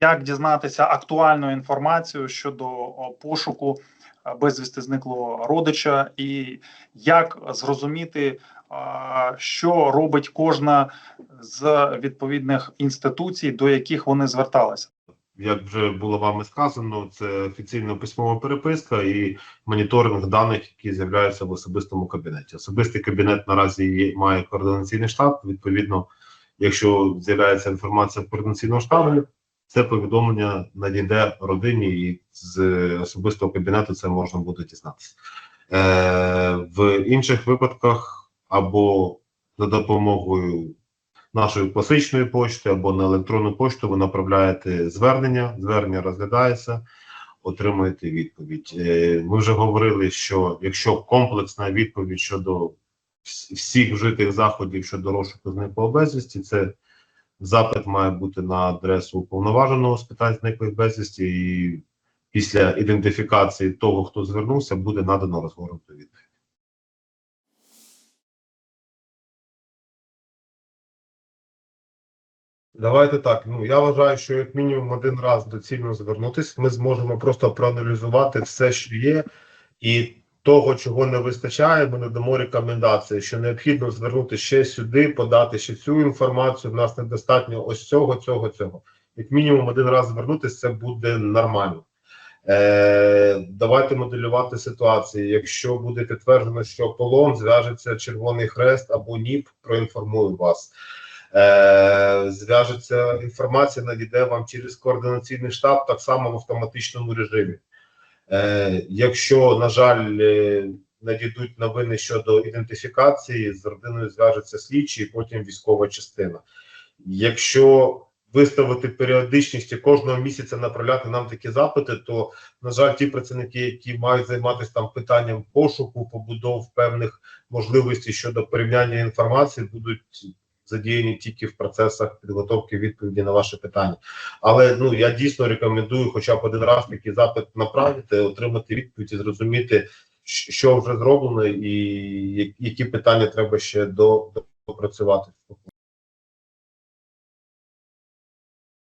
як дізнатися актуальну інформацію щодо пошуку е, безвісти зниклого родича, і як зрозуміти, що робить кожна з відповідних інституцій, до яких вони зверталися. Як вже було вами сказано, це офіційна письмова переписка і моніторинг даних, які з'являються в особистому кабінеті. Особистий кабінет наразі має координаційний штаб. Відповідно, якщо з'являється інформація в координаційному штабі, це повідомлення надійде родині, і з особистого кабінету це можна буде дізнатися. Е, в інших випадках або за допомогою нашої класичної пошти або на електронну пошту ви направляєте звернення, звернення розглядається, отримуєте відповідь. Е, Ми вже говорили, що якщо комплексна відповідь щодо всіх вжитих заходів щодо розшуку зниклого безвісті, це запит має бути на адресу уповноваженого з питань зниклих безвісті, і після ідентифікації того, хто звернувся, буде надано розгорнуту відповідь. Давайте так. Ну я вважаю, що як мінімум один раз доцільно звернутися. Ми зможемо просто проаналізувати все, що є, і того, чого не вистачає, ми надамо рекомендації, що необхідно звернути ще сюди, подати ще цю інформацію. В нас недостатньо ось цього, цього, цього. Як мінімум один раз звернутися, це буде нормально. Е, давайте моделювати ситуації. Якщо буде підтверджено, що полон зв'яжеться Червоний Хрест або НІП, проінформую вас. Е, зв'яжеться інформація, надійде вам через координаційний штаб, так само в автоматичному режимі. Е, якщо, на жаль, е, надійдуть новини щодо ідентифікації, з родиною зв'яжеться слідчий, і потім військова частина. Якщо виставити періодичність і кожного місяця направляти нам такі запити, то на жаль, ті працівники, які мають займатися там питанням пошуку, побудов певних можливостей щодо порівняння інформації, будуть задіяні тільки в процесах підготовки відповіді на ваше питання. Але ну я дійсно рекомендую, хоча б один раз такий запит направити, отримати відповідь і зрозуміти, що вже зроблено, і які питання треба ще допрацювати.